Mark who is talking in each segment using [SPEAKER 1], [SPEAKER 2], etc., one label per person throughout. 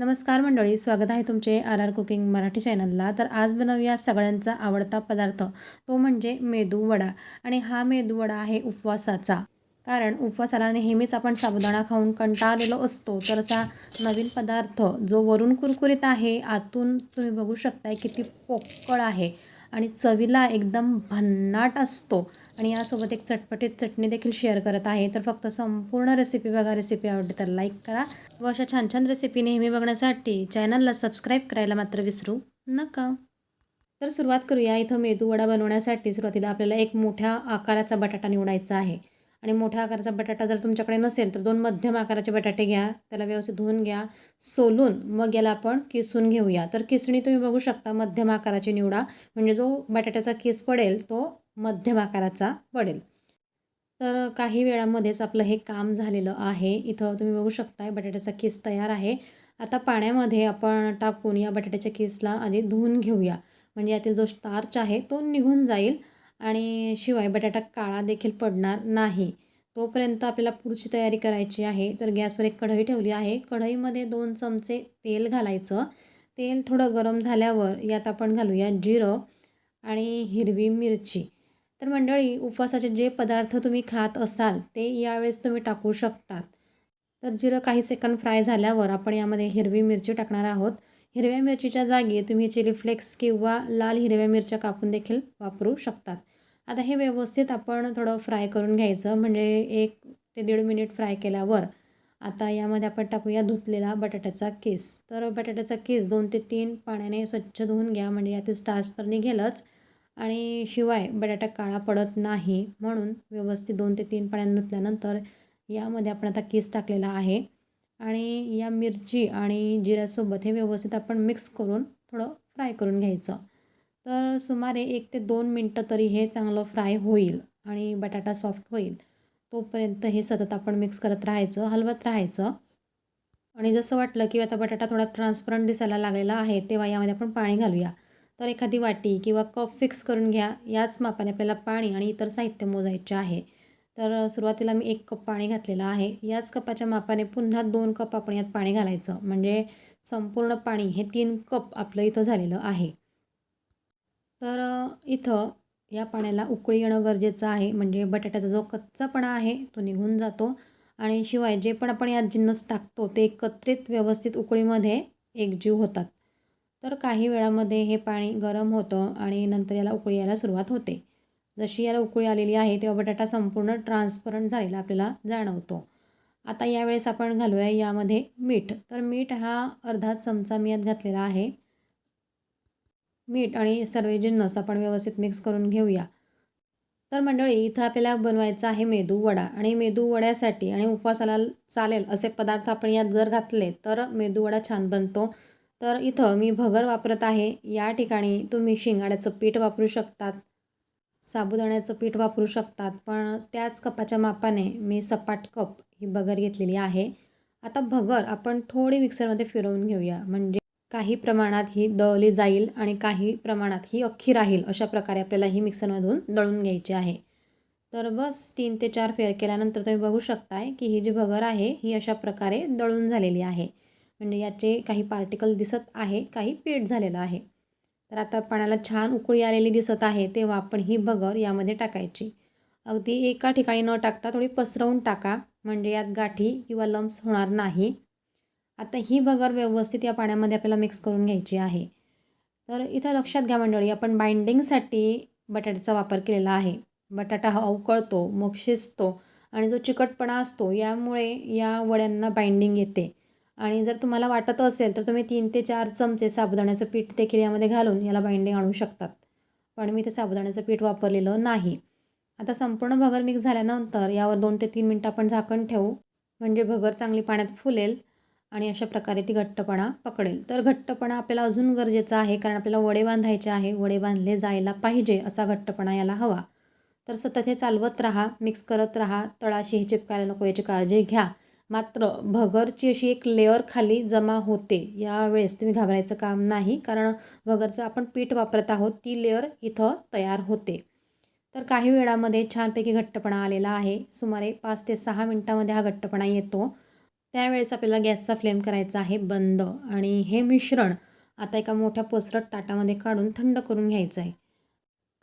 [SPEAKER 1] नमस्कार मंडळी स्वागत आहे तुमचे आर आर कुकिंग मराठी चॅनलला. तर आज बनवूया सगळ्यांचा आवडता पदार्थ तो म्हणजे मेदू वडा. आणि हा मेदू वडा आहे उपवासाचा. कारण उपवासाला नेहमीच आपण साबुदाणा खाऊन कंटाळलेलो असतो. तर असा नवीन पदार्थ जो वरून कुरकुरीत आहे आतून तुम्ही बघू शकताय किती पोकळ आहे. आणि चवीला एकदम भन्नाट असतो. आणि यासोबत एक चटपटीत चटणी देखील शेअर करत आहे. तर फक्त संपूर्ण रेसिपी बघा रेसिपी आवडते तर लाईक करा. व अशा छान छान रेसिपी नेहमी बघण्यासाठी चॅनलला सबस्क्राईब करायला मात्र विसरू नका. तर सुरुवात करूया. इथं मेदू वडा बनवण्यासाठी सुरुवातीला आपल्याला एक मोठ्या आकाराचा बटाटा निवडायचा आहे. आणि मोठ्या आकाराचा बटाटा जर तुमच्याकडे नसेल तर दोन मध्यम आकाराचे बटाटे घ्या त्याला व्यवस्थित धुवून घ्या सोलून मग याला आपण किसून घेऊया. तर किसणी तुम्ही बघू शकता मध्यम आकाराची निवडा. म्हणजे जो बटाट्याचा किस पडेल तो मध्यम आकाराचा पडेल. तर काही वेळामध्येच आपलं हे काम झालेलं आहे. इथं तुम्ही बघू शकताय बटाट्याचा किस तयार आहे. आता पाण्यामध्ये आपण टाकून या बटाट्याच्या किसला आधी धुवून घेऊया. म्हणजे यातील जो स्टार्च आहे तो निघून जाईल. आणि शिवाय बटाटा काळा देखील पडणार नाही. तोपर्यंत आपल्याला पुढची तयारी करायची आहे. तर गॅसवर एक कढई ठेवली आहे. कढईमध्ये दोन चमचे तेल घालायचं. तेल थोडं गरम झाल्यावर यात आपण घालूया जिरं आणि हिरवी मिरची. तर मंडळी उपवासाचे जे पदार्थ तुम्ही खात असाल ते यावेळेस तुम्ही टाकू शकतात. तर जिरं काही सेकंद फ्राय झाल्यावर आपण यामध्ये हिरवी मिरची टाकणार आहोत. हिरव्या मिरचीच्या जागी तुम्ही चिली फ्लेक्स किंवा लाल हिरव्या मिरच्या कापून देखील वापरू शकतात. आता हे व्यवस्थित आपण थोडं फ्राय करून घ्यायचं. म्हणजे एक ते दीड मिनिट फ्राय केल्यावर आता यामध्ये आपण टाकूया धुतलेला बटाट्याचा केस. तर बटाट्याचा केस दोन ते तीन पाण्याने स्वच्छ धुवून घ्या. म्हणजे यातील स्टार्च तर निघेलच. आणि शिवाय बटाटा काळा पडत नाही. म्हणून व्यवस्थित दोन ते तीन पाण्याने धुतल्यानंतर यामध्ये आपण आता केस टाकलेला आहे. आणि या मिरची आणि जिऱ्यासोबत हे व्यवस्थित आपण मिक्स करून थोडं फ्राय करून घ्यायचं. तर सुमारे एक ते दोन मिनटं तरी हे चांगलं फ्राय होईल आणि बटाटा सॉफ्ट होईल. तोपर्यंत हे सतत आपण मिक्स करत राहायचं हलवत राहायचं. आणि जसं वाटलं की आता बटाटा थोडा ट्रान्सपरंट दिसायला लागलेला आहे तेव्हा यामध्ये आपण पाणी घालूया. तर एखादी वाटी किंवा कप फिक्स करून घ्या. याच मापाने आपल्याला पाणी आणि इतर साहित्य मोजायचे आहे. तर सुरुवातीला मी एक कप पाणी घातलेलं आहे. याच कपाच्या मापाने पुन्हा दोन कप आपण यात पाणी घालायचं. म्हणजे संपूर्ण पाणी हे तीन कप आपलं इथं झालेलं आहे. तर इथं या पाण्याला उकळी येणं गरजेचं आहे. म्हणजे बटाट्याचा जो कच्चापणा आहे तो निघून जातो. आणि शिवाय जे पण आपण यात जिन्नस टाकतो ते एकत्रित व्यवस्थित उकळीमध्ये एकजीव होतात. तर काही वेळामध्ये हे पाणी गरम होतं आणि नंतर याला उकळी यायला सुरुवात होते. जशी याला उकळी आलेली आहे तेव्हा बटाटा संपूर्ण ट्रान्सपरंट झालेला आपल्याला जाणवतो. आता यावेळेस आपण घालूया यामध्ये मीठ. तर मीठ हा अर्धा चमचा मी यात घातलेला आहे. मीठ आणि सर्व जिन्नस आपण व्यवस्थित मिक्स करून घेऊया. तर मंडळी इथं आपल्याला बनवायचं आहे मेदू वडा. आणि मेदू वड्यासाठी आणि उपवासाला चालेल असे पदार्थ आपण यात जर घातले तर मेदू वडा छान बनतो. तर इथं मी भगर वापरत आहे. या ठिकाणी तुम्ही शिंगाड्याचं पीठ वापरू शकतात. साबुदाण्याचं पीठ वापरू शकतात पण त्याच कपाच्या मापाने मी सपाट कप ही भगर घेतलेली आहे. आता भगर आपण थोडी मिक्सरमध्ये फिरवून घेऊया. म्हणजे काही प्रमाणात ही दळली जाईल आणि काही प्रमाणात ही अख्खी राहील अशा प्रकारे आपल्याला ही मिक्सरमधून दळून घ्यायची आहे. तर बस तीन ते चार फेर केल्यानंतर तुम्ही बघू शकताय की ही जी भगर आहे ही अशा प्रकारे दळून झालेली आहे. म्हणजे याचे काही पार्टिकल दिसत आहे काही पीठ झालेलं आहे. तर आता पाण्याला छान उकळी आलेली दिसत आहे तेव्हा आपण ही भगर यामध्ये टाकायची. अगदी एका ठिकाणी न टाकता थोडी पसरवून टाका म्हणजे यात गाठी किंवा लम्स होणार नाही. आता ही भगर व्यवस्थित या पाण्यामध्ये आपल्याला मिक्स करून घ्यायची आहे. तर इथं लक्षात घ्या मंडळी आपण बाइंडिंगसाठी बटाट्याचा वापर केलेला आहे. बटाटा हा उकळतो मग शिजतो आणि जो चिकटपणा असतो यामुळे या वड्यांना बाइंडिंग येते. आणि जर तुम्हाला वाटत असेल तर तुम्ही तीन ते चार चमचे साबुदाण्याचं पीठ देखील यामध्ये घालून याला बाइंडिंग आणू शकतात. पण मी ते साबुदाण्याचं पीठ वापरलेलं नाही. आता संपूर्ण भगर मिक्स झाल्यानंतर यावर दोन ते तीन मिनटं आपण झाकण ठेवू. म्हणजे भगर चांगली पाण्यात फुलेल आणि अशा प्रकारे ती घट्टपणा पकडेल. तर घट्टपणा आपल्याला अजून गरजेचा आहे कारण आपल्याला वडे बांधायचे आहे. वडे बांधले जायला पाहिजे असा घट्टपणा याला हवा. तर सतत हे चालवत राहा मिक्स करत राहा. तळाशी हे चिपकायला नको याची काळजी घ्या. मात्र भगरची अशी एक लेअर खाली जमा होते. यावेळेस तुम्ही घाबरायचं काम नाही कारण भगरचं आपण पीठ वापरत आहोत ती लेअर इथं तयार होते. तर काही वेळामध्ये छानपैकी घट्टपणा आलेला आहे. सुमारे पाच ते सहा मिनटामध्ये हा घट्टपणा येतो. त्यावेळेस आपल्याला गॅसचा फ्लेम करायचा आहे बंद. आणि हे मिश्रण आता एका मोठ्या पोसरट ताटामध्ये काढून थंड करून घ्यायचं आहे.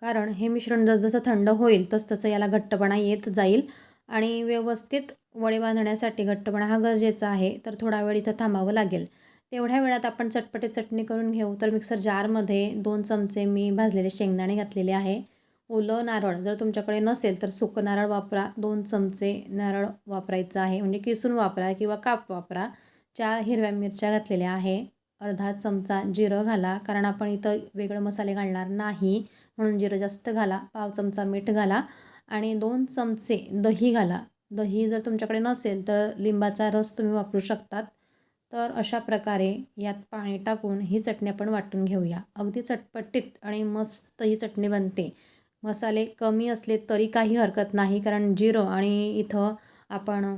[SPEAKER 1] कारण हे मिश्रण जसजसं थंड होईल तसतसं याला घट्टपणा येत जाईल. आणि व्यवस्थित वडे बांधण्यासाठी घट्टपणा हा गरजेचा आहे तर थोडा वेळ इथं थांबावं लागेल. तेवढ्या वेळात आपण चटपटे चटणी करून घेऊ. तर मिक्सर जारमध्ये दोन चमचे मी भाजलेले शेंगदाणे घातलेले आहे. ओलं नारळ जर तुमच्याकडे नसेल तर सुकं नारळ वापरा. दोन चमचे नारळ वापरायचं आहे. म्हणजे किसून वापरा किंवा काप वापरा. चार हिरव्या मिरच्या घातलेल्या आहे. अर्धा चमचा जिरं घाला कारण आपण इथं वेगळं मसाले घालणार नाही. म्हणून जिरं जास्त घाला. पाव चमचा मीठ घाला. आणि दोन चमचे दही घाला. दही जर तुमच्याकडे नसेल तर लिंबाचा रस तुम्ही वापरू शकतात. तर अशा प्रकारे यात पाणी टाकून ही चटणी आपण वाटून घेऊया. अगदी चटपटीत आणि मस्त ही चटणी बनते. मसाले कमी असले तरी काही हरकत नाही कारण जिरं आणि इथं आपण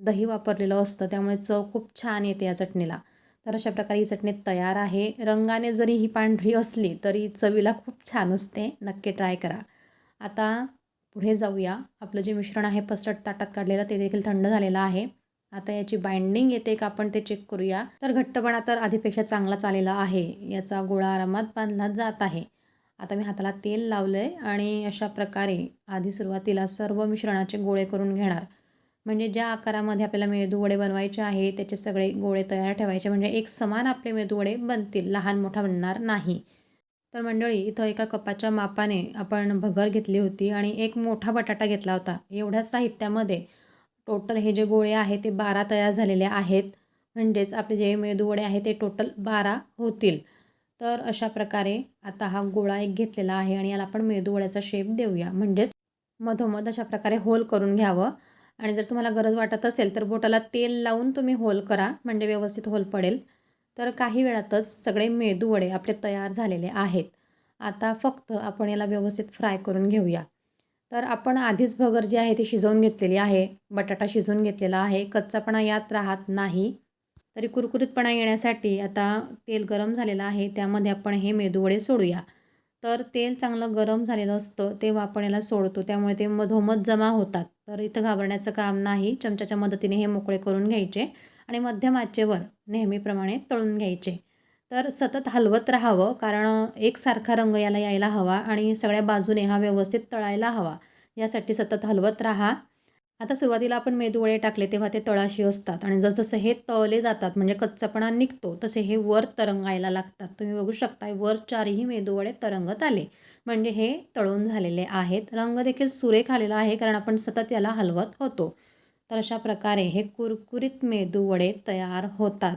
[SPEAKER 1] दही वापरलेलं असतं त्यामुळे चव खूप छान येते या चटणीला. तर अशा प्रकारे ही चटणी तयार आहे. रंगाने जरी ही पांढरी असली तरी चवीला खूप छान असते. नक्की ट्राय करा. आता पुढे जाऊया. आपलं जे मिश्रण आहे पसरट ताटात काढलेलं ते देखील थंड झालेलं आहे. आता याची बाइंडिंग येते का आपण ते चेक करूया. तर घट्टपणा तर आधीपेक्षा चांगलाच आलेला आहे. याचा गोळा आरामात बांधला जात आहे. आता मी हाताला तेल लावलं आहे आणि अशा प्रकारे आधी सुरुवातीला सर्व मिश्रणाचे गोळे करून घेणार. म्हणजे ज्या आकारामध्ये आपल्याला मेदूवडे बनवायचे आहे त्याचे सगळे गोळे तयार ठेवायचे. म्हणजे एक समान आपले मेदूवडे बनतील. लहान मोठा बनणार नाही. तर मंडळी इथं एका कपाच्या मापाने आपण भगर घेतली होती आणि एक मोठा बटाटा घेतला होता. एवढ्या साहित्यामध्ये टोटल हे जे गोळे आहेत ते बारा तयार झालेले आहेत. म्हणजेच आपले जे मेदूवडे आहे ते टोटल बारा होतील. तर अशा प्रकारे आता हा गोळा एक घेतलेला आहे आणि याला आपण मेदूवड्याचा शेप देऊया. म्हणजेच मधोमध अशा प्रकारे होल करून घ्यावं. आणि जर तुम्हाला गरज वाटत असेल तर बोटाला तेल लावून तुम्ही होल करा. म्हणजे व्यवस्थित होल पडेल. तर काही वेळातच सगळे मेदूवडे आपले तयार झालेले आहेत. आता फक्त आपण याला व्यवस्थित फ्राय करून घेऊया. तर आपण आधीच भगर जी आहे ती शिजवून घेतलेली आहे. बटाटा शिजवून घेतलेला आहे. कच्चापणा यात राहत नाही. तरी कुरकुरीतपणा येण्यासाठी आता तेल गरम झालेलं आहे. त्यामध्ये आपण हे मेदूवडे सोडूया. तर तेल चांगलं गरम झालेलं असतं. तेव्हा आपण याला सोडतो. त्यामुळे ते मधोमध जमा होतात. तर इथं घाबरण्याचं काम नाही. चमच्याच्या मदतीने हे मोकळे करून घ्यायचे. आणि मध्यम आचेवर नेहमीप्रमाणे तळून घ्यायचे. तर सतत हलवत राहावं कारण एकसारखा रंग याला यायला हवा आणि सगळ्या बाजूने हा व्यवस्थित तळायला हवा. यासाठी सतत हलवत राहा. आता सुरुवातीला आपण मेदूवडे टाकले तेव्हा ते तळाशी असतात आणि जसजसं हे तळले जातात म्हणजे कच्चापणा निघतो तसे हे वर तरंगायला लागतात. तुम्ही बघू शकता वर चारही मेदूवडे तरंगत आले. म्हणजे हे तळून झालेले आहेत. रंग देखील सुरेख आलेला आहे कारण आपण सतत याला हलवत होतो. तर अशा प्रकारे हे कुरकुरीत मेदूवडे तयार होतात.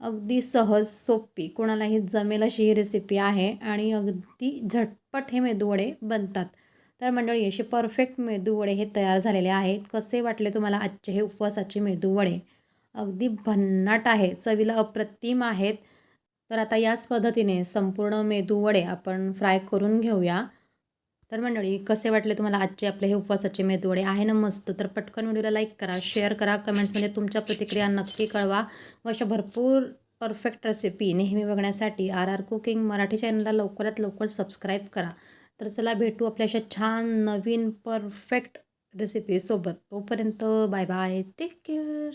[SPEAKER 1] अगदी सहज सोपी. कोणालाही जमेल अशी ही रेसिपी आहे आणि अगदी झटपट हे मेदूवडे बनतात. तर मंडळी असे परफेक्ट मेदूवडे हे तयार झालेले आहेत. कसे वाटले तुम्हाला आजचे हे उपवासाचे मेदूवडे अगदी भन्नाट आहे. चवीला अप्रतिम आहेत. तर आता याच पद्धतीने संपूर्ण मेदूवडे आपण फ्राय करून घेऊया. तर मंडळी कसे वाटले तुम्हाला आजचे आपले हे उपवासाचे मेदूवडे? आहे ना मस्त? तर पटकन व्हिडिओला लाईक करा शेअर करा कमेंट्समध्ये तुमच्या प्रतिक्रिया नक्की कळवा. व अशा भरपूर परफेक्ट रेसिपी नेहमी बघण्यासाठी आर आर कुकिंग मराठी चॅनलला लवकरात लवकर सबस्क्राईब करा. तर चला भेटू आपल्या अशा छान नवीन परफेक्ट रेसिपीसोबत तोपर्यंत बाय बाय टेक केअर